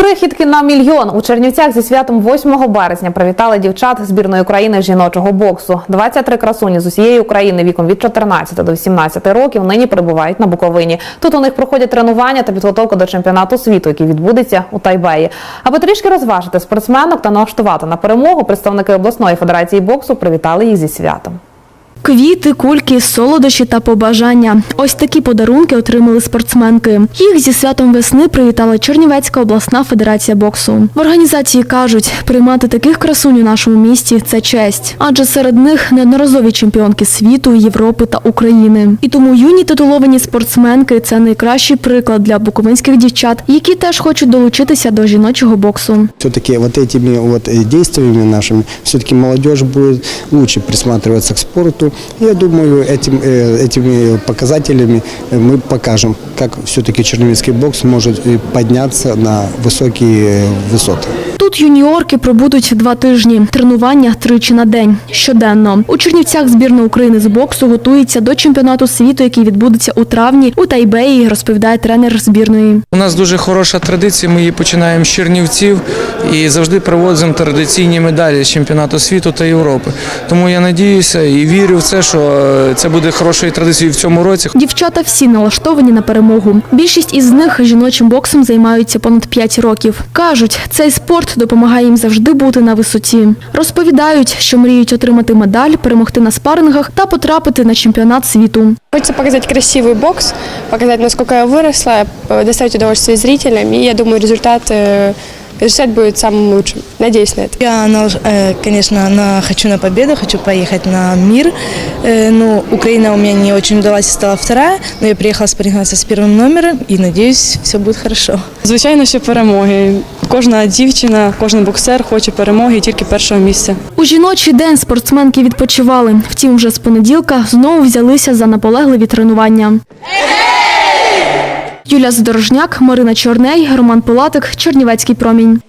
Крихітки на мільйон у Чернівцях зі святом 8 березня привітали дівчат збірної України жіночого боксу. 23 красуні з усієї України віком від 14 до 18 років нині перебувають на Буковині. Тут у них проходять тренування та підготовка до чемпіонату світу, який відбудеться у Тайбеї. Аби трішки розважити спортсменок та налаштувати на перемогу, представники обласної федерації боксу привітали їх зі святом. Квіти, кульки, солодощі та побажання. Ось такі подарунки отримали спортсменки. Їх зі святом весни привітала Чернівецька обласна федерація боксу. В організації кажуть, приймати таких красунь у нашому місті це честь, адже серед них неодноразові чемпіонки світу, Європи та України. І тому юні титуловані спортсменки це найкращий приклад для буковинських дівчат, які теж хочуть долучитися до жіночого боксу. Все-таки вот этими вот э, действиями нашими, все-таки молодежь будет лучше присматриваться к спорту. Я думаю, этим, э, этими показателями э, мы покажем, как все-таки черновицкий бокс может э, подняться на высокие э, высоты. Тут юніорки пробудуть два тижні. Тренування тричі на день щоденно. У Чернівцях збірна України з боксу готується до чемпіонату світу, який відбудеться у травні у Тайбеї, розповідає тренер збірної. У нас дуже хороша традиція. Ми її починаємо з Чернівців і завжди привозимо традиційні медалі з чемпіонату світу та Європи. Тому я надіюся і вірю в це, що е, це буде хорошою традицією в цьому році. Дівчата всі налаштовані на перемогу. Більшість із них жіночим боксом займаються понад 5 років. кажуть, цей спорт допомагає їм завжди бути на висоті. Розповідають, що мріють отримати медаль, перемогти на спарингах та потрапити на чемпіонат світу. Хочется показать красивый бокс, показать, насколько я выросла, э, доставить удовольствие зрителям. И я думаю, результат, э, результат будет самым лучшим. Надеюсь на это. Я, нал- э, конечно, на, хочу на победу, хочу поехать на мир. Э, Ну, Украина у меня не очень удалась и стала вторая, но я приехала спарринговаться с первым номером и надеюсь, все будет хорошо. Звичайно, що перемоги. Кожна дівчина, кожен боксер хоче перемоги і тільки першого місця. У жіночий день спортсменки відпочивали. Втім, вже з понеділка знову взялися за наполегливі тренування. Юлія Задорожняк, Марина Чорней, Роман Пилатик, Чернівецький промінь.